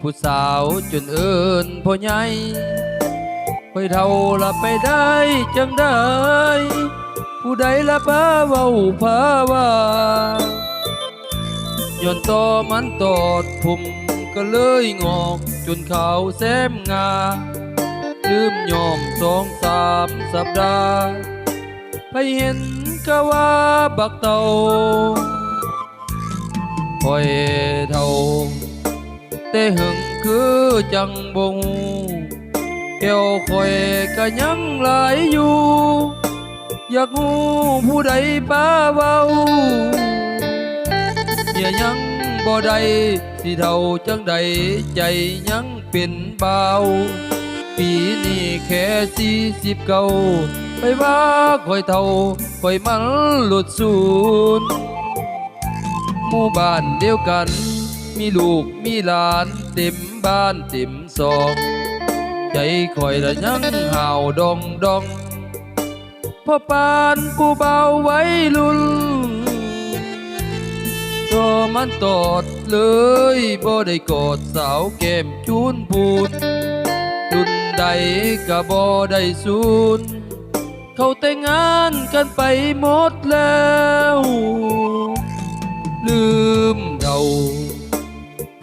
ผู้สาวจนเอินพ่อใหญ่ค่อยเท่าละไปได้จังได้ ผู้ใดละพาเว้าพาว่าย้อนต่อมันตอดผมก็เลยงอกจนเขาแซมงา ลืมยอมสองสามสัปดาห์ไปเห็นก็ว่าบักเต่า คอยเท่าแต่หึงคือจังบงแก้วคอยก็ยังหลายอยู่อยากหูผู้ใดป้าเบาเหมู่บ้านเดียวกัน มีลูกมีหลานเต็มบ้านเต็มซอง ใจคอยละยังห่าวดองดองพ่อปานผู้เบาไว้ลุนตัวมันตอดเลยบ่ได้กอดสาวแกมจูนพูนรุ่นใดก็บ่ได้สูนเขาแต่งงานกันไปหมดแล้ว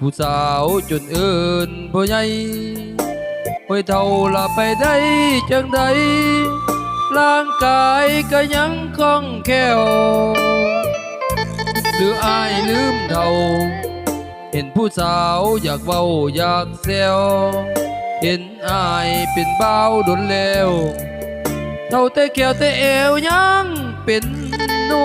ผู้สาวจนเอินพ่ใหญ่ค่อยเท่าละไปได้จังใดร่างกายก็ยังคล่องแคล่วหรืออายลืมเท่า เห็นผู้สาวอยากเว้าอยากแซวเห็นอายเป็นบ่าวดนแล้วเท่าแต่แก้วแต่เอวยังเป็นนุ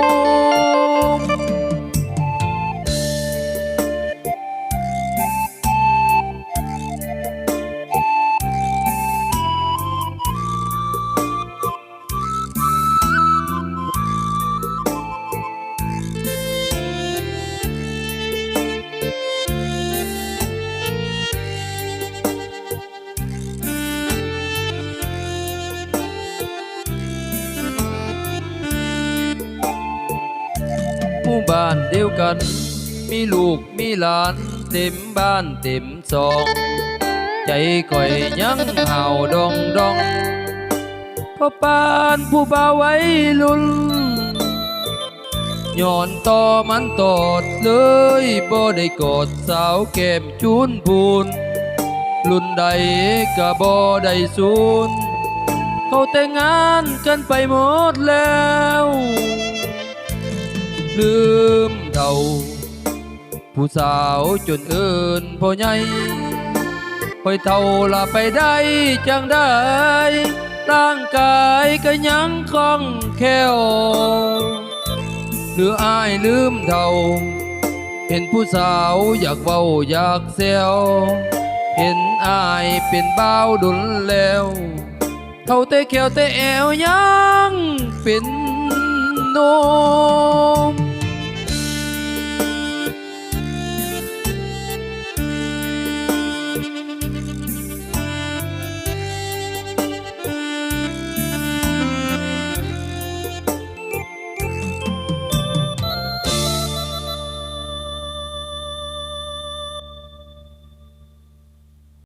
หมู่บ้านเดียวกัน มีลูกมีหลาน เต็มบ้านเต็มซอง ใจก่อยยังเห่าดองดองพ่อปานผู้บ่าวไว้ลุนย้อนต่อมันตอดเลยบ่ได้กอดสาวแก้มจูนพูนรุ่นใดก็บ่ได้สูนเขาแต่งงานกันไปหมดแล้ว ลืมเดาผู้สาวจนเอินพ่อใหญ่ค่อยเท่าละไปได้จังได้ร่างกายก็ยังคล่องแคล่วหรืออายลืมเท่า เห็นผู้สาวอยากเว้าอยากแซวเห็นอายเป็นบ่าวดุลแล้วเท่าแต่แขวแต่แอวยังเป็นนม